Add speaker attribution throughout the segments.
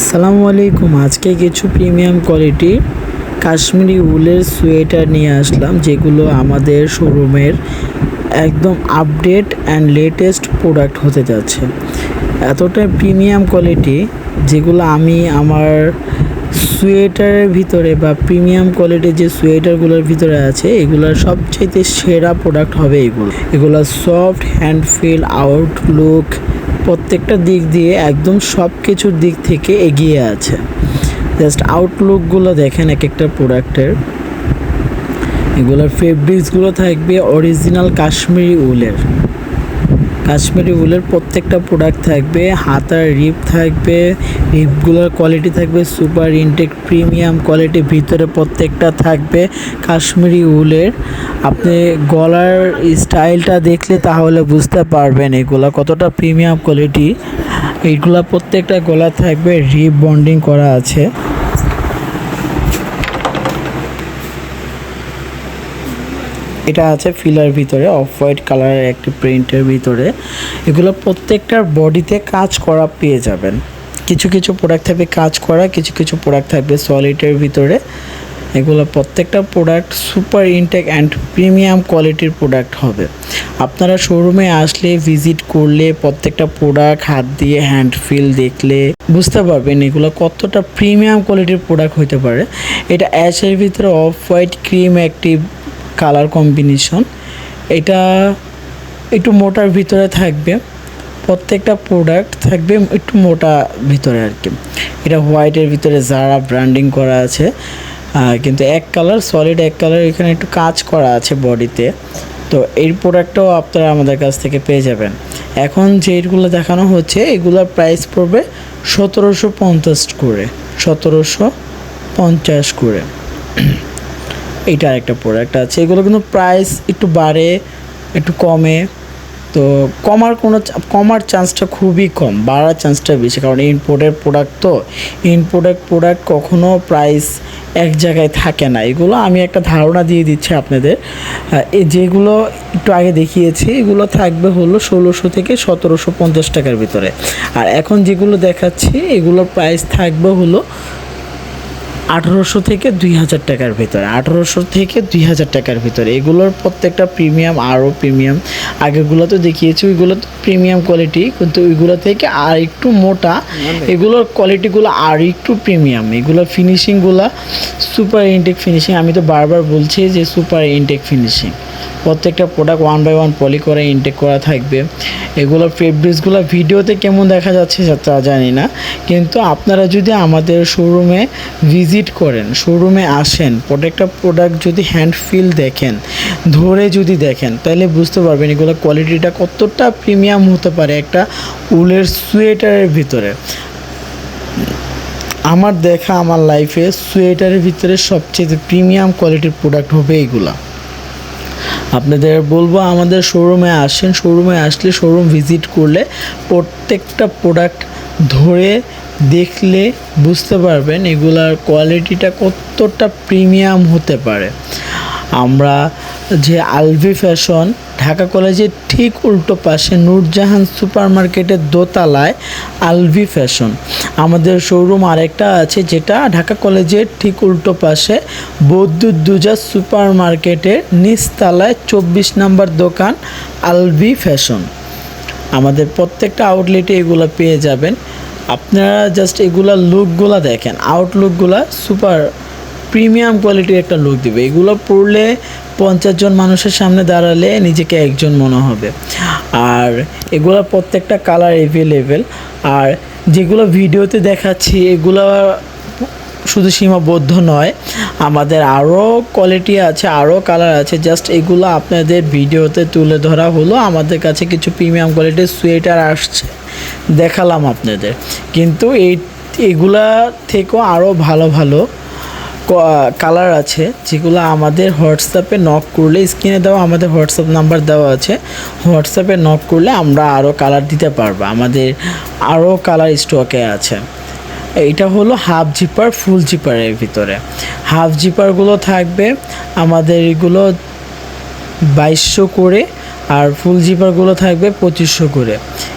Speaker 1: আসসালামু আলাইকুম। আজকে কিছু প্রিমিয়াম কোয়ালিটি কাশ্মীরি উলের সোয়েটার নিয়ে আসলাম, যেগুলো আমাদের শোরুমের একদম আপডেট অ্যান্ড লেটেস্ট প্রোডাক্ট হতে যাচ্ছে। এতটা প্রিমিয়াম কোয়ালিটি যেগুলো আমি আমার সোয়েটারের ভিতরে বা প্রিমিয়াম কোয়ালিটির যে সোয়েটারগুলোর ভিতরে আছে, এগুলোর সবচাইতে সেরা প্রোডাক্ট হবে এগুলো। এগুলো সফট হ্যান্ড ফিল আউটলুক প্রত্যেকটা দিক দিয়ে একদম সব কিছুর দিক থেকে এগিয়ে আছে। জাস্ট আউটলুকগুলো দেখেন এক একটা প্রোডাক্টের এগুলোর ফেব্রিক্সগুলো থাকবে অরিজিনাল কাশ্মীরি উলের। কাশ্মীরি উলের প্রত্যেকটা প্রোডাক্ট থাকবে, হাতার রিপ থাকবে রিপগুলোর কোয়ালিটি থাকবে সুপার ইনটেক প্রিমিয়াম কোয়ালিটি ভিতরে প্রত্যেকটা থাকবে কাশ্মীরি উলের। আপনি গলার স্টাইলটা দেখলে তাহলে বুঝতে পারবেন এগুলো কতটা প্রিমিয়াম কোয়ালিটি এইগুলা প্রত্যেকটা গলা থাকবে রিপ বন্ডিং করা আছে। এটা আছে ফিলার ভিতরে অফ হোয়াইট কালারের একটি প্রিন্টের ভিতরে। এগুলো প্রত্যেকটার বডিতে কাজ করা পেয়ে যাবেন। কিছু কিছু প্রোডাক্ট থাকবে কাজ করা, কিছু কিছু প্রোডাক্ট থাকবে সলিডের ভিতরে। এগুলো প্রত্যেকটা product super intact and premium কোয়ালিটির প্রোডাক্ট হবে। আপনারা শোরুমে আসলে ভিজিট করলে, প্রত্যেকটা প্রোডাক্ট হাত দিয়ে হ্যান্ড ফিল দেখলে বুঝতে পারবেন এগুলো কতটা প্রিমিয়াম কোয়ালিটির প্রোডাক্ট হতে পারে। এটা অ্যাশের ভিতরে অফ হোয়াইট ক্রিম একটি কালার কম্বিনেশন। এটা একটু মোটার ভিতরে থাকবে, প্রত্যেকটা প্রোডাক্ট থাকবে একটু মোটা ভিতরে আর কি এটা হোয়াইটের ভিতরে যারা ব্র্যান্ডিং করা আছে কিন্তু এক কালার সলিড এক কালার এখানে একটু কাজ করা আছে বডিতে। তো এই প্রোডাক্টটাও আপনারা আমাদের কাছ থেকে পেয়ে যাবেন। এখন যেগুলো দেখানো হচ্ছে, এগুলোর প্রাইস পড়বে সতেরোশো পঞ্চাশ করে, সতেরোশো পঞ্চাশ করে। এইটা একটা প্রোডাক্ট আছে। এগুলো কিন্তু প্রাইস একটু বাড়ে, একটু কমে। তো কমার কোনো কমার চান্সটা খুবই কম, বাড়ার চান্সটা বেশি। কারণ ইম্পোর্টের প্রোডাক্ট তো ইম্পোর্টেড প্রোডাক্ট কখনো প্রাইস এক জায়গায় থাকে না। এগুলো আমি একটা ধারণা দিয়ে দিচ্ছি আপনাদের। যেগুলো একটু আগে দেখিয়েছি, এগুলো থাকবে হলো ষোলোশো থেকে সতেরোশো পঞ্চাশ টাকার ভিতরে। আর এখন যেগুলো দেখাচ্ছি, এগুলোর প্রাইস থাকবে হলো আঠারোশো থেকে দুই হাজার টাকার ভিতরে আঠেরোশো থেকে দুই হাজার টাকার ভিতরে। এগুলোর প্রত্যেকটা প্রিমিয়াম আরও প্রিমিয়াম আগেগুলো তো দেখিয়েছি ওইগুলো তো প্রিমিয়াম কোয়ালিটি কিন্তু ওইগুলো থেকে আর একটু মোটা এগুলোর কোয়ালিটিগুলো আর একটু প্রিমিয়াম এগুলোর ফিনিশিংগুলো সুপার ইনটেক ফিনিশিং আমি তো বারবার বলছি যে সুপার ইনটেক ফিনিশিং প্রত্যেকটা product one by one poly করে ইনটেক করা থাকবে। এগুলোর ফেব্রিক্সগুলো ভিডিওতে কেমন দেখা যাচ্ছে তা জানি না। কিন্তু আপনারা যদি আমাদের শোরুমে ভিজিট করেন শোরুমে আসেন, প্রত্যেকটা প্রোডাক্ট যদি হ্যান্ড ফিল দেখেন, ধরে যদি দেখেন, তাহলে বুঝতে পারবেন এগুলো কোয়ালিটিটা কতটা প্রিমিয়াম হতে পারে একটা উলের সোয়েটারের ভিতরে। আমার দেখা, আমার লাইফে সোয়েটারের ভিতরে সবচেয়ে প্রিমিয়াম কোয়ালিটির প্রোডাক্ট হবে এইগুলা আপনাদের বলব, আমাদের শোরুমে আসেন। শোরুমে আসলে শোরুম ভিজিট করলে প্রত্যেকটা প্রোডাক্ট ধরে দেখলে বুঝতে পারবেন এগুলার কোয়ালিটিটা কতটা প্রিমিয়াম হতে পারে। আমরা যে আলভি ফ্যাশন, ঢাকা কলেজের ঠিক উল্টো পাশে নূরজাহান সুপার মার্কেটের দোতলায় আলভি ফ্যাশন। আমাদের শোরুম আরেকটা আছে যেটা ঢাকা কলেজের ঠিক উল্টো পাশে বৈদ্যুৎ দুজা সুপার মার্কেটের নিচতলায় চব্বিশ নম্বর দোকান আলভি ফ্যাশন। আমাদের প্রত্যেকটা আউটলেটে এগুলো পেয়ে যাবেন। আপনারা জাস্ট এগুলা লুকগুলা দেখেন আউটলুকগুলা সুপার প্রিমিয়াম কোয়ালিটির একটা লুক দেবে। এগুলো পরলে পঞ্চাশ জন মানুষের সামনে দাঁড়ালে নিজেকে একজন মনে হবে। আর এগুলো প্রত্যেকটা কালার এভেলেবেল আর যেগুলো ভিডিওতে দেখাচ্ছি, এগুলো শুধু সীমাবদ্ধ নয়, আমাদের আরও কোয়ালিটি আছে আরও কালার আছে। জাস্ট এগুলো আপনাদের ভিডিওতে তুলে ধরা হলো। আমাদের কাছে কিছু প্রিমিয়াম কোয়ালিটির সোয়েটার আসছে। দেখালাম আপনাদের। কিন্তু এই, এগুলা থেকেও আরও ভালো ভালো কালার আছে, যেগুলো আমাদের হোয়াটসঅ্যাপে নক করলে স্ক্রিনে দেওয়া আমাদের হোয়াটসঅ্যাপ নাম্বার দেওয়া আছে হোয়াটসঅ্যাপে নক করলে আমরা আরও কালার দিতে পারব, আমাদের আরও কালার স্টকে আছে। এইটা হলো হাফ জিপার ফুল জিপারের ভিতরে। হাফ জিপারগুলো থাকবে, আমাদের এগুলো বাইশশো করে, আর ফুল জিপারগুলো থাকবে পঁচিশশো করে।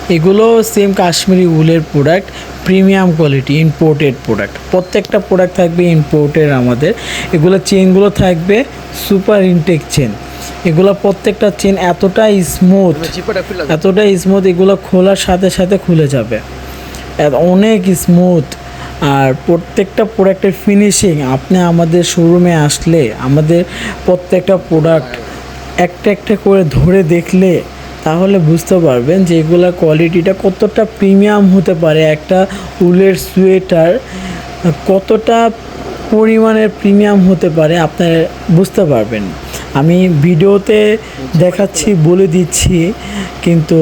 Speaker 1: এগুলো সেম কাশ্মীরি উলের product premium quality imported product প্রত্যেকটা প্রোডাক্ট থাকবে ইম্পোর্টের আমাদের। এগুলো চেনগুলো থাকবে সুপার ইনটেক চেন এগুলো প্রত্যেকটা চেন এতটাই স্মুথ এতটাই স্মুথ এগুলো খোলার সাথে সাথে খুলে যাবে। অনেক স্মুথ আর প্রত্যেকটা প্রোডাক্টের ফিনিশিং আপনি আমাদের শোরুমে আসলে আমাদের প্রত্যেকটা প্রোডাক্ট একটা একটা করে ধরে দেখলে তাহলে বুঝতে পারবেন যে এগুলোর কোয়ালিটিটা কতটা প্রিমিয়াম হতে পারে। একটা উলের সোয়েটার কতটা পরিমাণের প্রিমিয়াম হতে পারে আপনার বুঝতে পারবেন। আমি ভিডিওতে দেখাচ্ছি, বলে দিচ্ছি, কিন্তু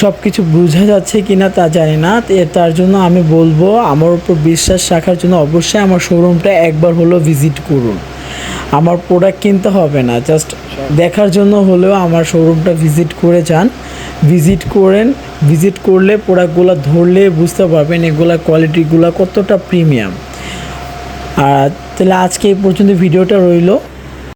Speaker 1: সব কিছু বোঝা যাচ্ছে কি না তা জানি না। তার জন্য আমি বলব, আমার উপর বিশ্বাস রাখার জন্য অবশ্যই আমার শোরুমটা একবার হলো ভিজিট করুন। আমার প্রোডাক্ট কিনতে হবে না জাস্ট দেখার জন্য হলেও আমার শোরুমটা ভিজিট করে যান। ভিজিট করেন ভিজিট করলে প্রোডাক্টগুলো ধরলে বুঝতে পারবেন এগুলা কোয়ালিটিগুলো কতটা প্রিমিয়াম আর তাহলে আজকে এই পর্যন্ত ভিডিওটা রইল।